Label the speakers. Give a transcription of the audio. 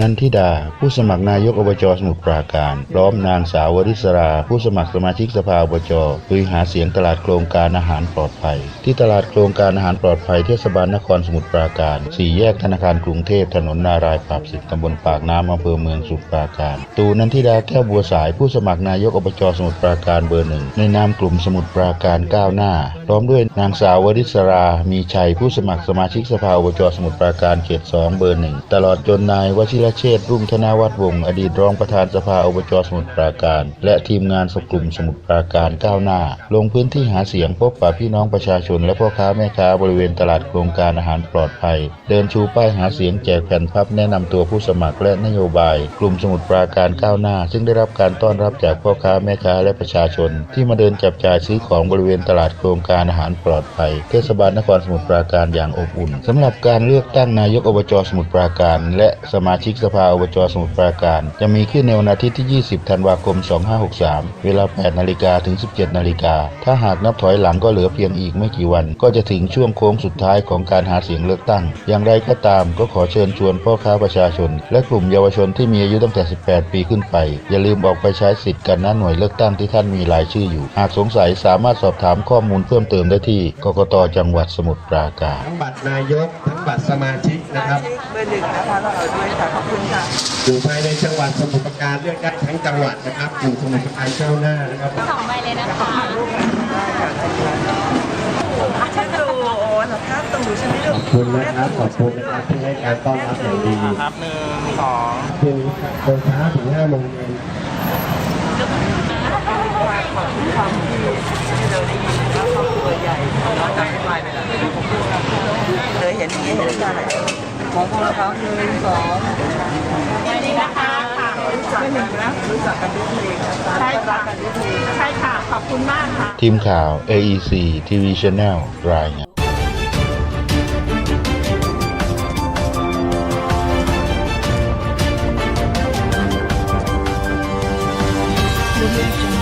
Speaker 1: นันทิดา ผู้สมัครนายกอบจสมุทรปราการพร้อมนางสาววริศรา ผู้สมัครสมาชิกสภาอบจลุยหาเสียงตลาดโครงการอาหารปลอดภัย ที่ตลาดโครงการอาหารปลอดภัยเทศบาลนครสมุทรปราการสี่แยกธนาคารกรุงเทพถนนนารายปราบสิทธิ์ตำบลปากน้ำอำเภอเมืองสมุทรปราการ ตูนันทิดาแก้วบัวสายผู้สมัครนายกอบจสมุทรปราการเบอร์หนึ่งในนามกลุ่มสมุทรปราการก้าวหน้า พร้อมด้วยนางสาววริศรา มีชัยผู้สมัครสมาชิกสภาอบจสมุทรปราการเขตสองเบอร์หนึ่งตลอดจนนายวชิรเชษรุ่งธนาวัฒน์วงศ์อดีตรองประธานสภาอบจสมุทรปราการ และทีมงานสกลุ่มสมุทรปราการก้าวหน้า ลงพื้นที่หาเสียงพบปะพี่น้องประชาชนและพ่อค้าแม่ค้าบริเวณตลาดโครงการอาหารปลอดภัย เดินชูป้ายหาเสียงแจกแผ่นพับแนะนำตัวผู้สมัครและนโยบาย กลุ่มสมุทรปราการก้าวหน้า ซึ่งได้รับการต้อนรับจากพ่อค้าแม่ค้าและประชาชน ที่มาเดินจับจ่ายซื้อของบริเวณตลาดโครงการอาหารปลอดภัย เทศบาลนครสมุทรปราการอย่างอบอุ่นสำหรับการเลือกตั้งนายกอบจสมุทรปราการ และสมาชิกสภาอบจสมุทรปราการ จะมีขึ้นในวันอาทิตย์ที่ 20 ธันวาคม 2563 เวลา 8 นาฬิกาถึง 17 นาฬิกา ถ้าหากนับถอยหลังก็เหลือเพียงอีกไม่กี่วัน ก็จะถึงช่วงโค้งสุดท้ายของการหาเสียงเลือกตั้ง อย่างไรก็ตามก็ขอเชิญชวนพ่อค้าประชาชน และกลุ่มเยาวชนที่มีอายุตั้งแต่ 18 ปีขึ้นไป อย่าลืมออกไปใช้สิทธิ์กันณหน่วยเลือกตั้งที่ท่านมีรายชื่ออยู่ หากสงสัยสามารถสอบถามข้อมูลเพิ่มเติมได้ที่กกตจังหวัดสมุทรปราการ
Speaker 2: ทั้งบัตรนายก ทั้งบัตรสมาชิก นะครับ
Speaker 3: เบอร์หนึ่งนะคะเราเอาด้วยค่ะขอบคุณค่ะ
Speaker 2: อยู่ภายในจังหวัดสมุทรปราการเลือกได้ทั้งจังหวัดนะครับอยู่สมุทรปราการเจ้าหน้านะครับ
Speaker 4: สองใบเลยนะคะ
Speaker 3: ชื่อตู่โอ้เหรอคะตู่ใช่ไหมลู
Speaker 2: ข
Speaker 3: ก
Speaker 2: อบคุณนะครับขอบคุณนะครับที่ให้การต้อนรับอย่างดี
Speaker 5: ครับหนึ่งสอง
Speaker 2: เพียงโมงเช้าถึงห้าโมงเย็น
Speaker 3: ความที่เราได้ยินว่าครอบครัวใหญ่น้องจากไปไปแล้วเลยเห็นอย่างนี้เห็นได้อะไร ของพวกเราหนึ่งสอง
Speaker 4: ใบนี้นะคะค่ะ
Speaker 3: รู้จักกันนะรู้จักกันด้วยเพลงใช่ค่ะกันด้วยเพลง
Speaker 4: ใช่ค่ะ ขอบคุณมากค่ะ
Speaker 1: ทีมข่าว AEC TV Channel รายงาน
Speaker 3: Thank you.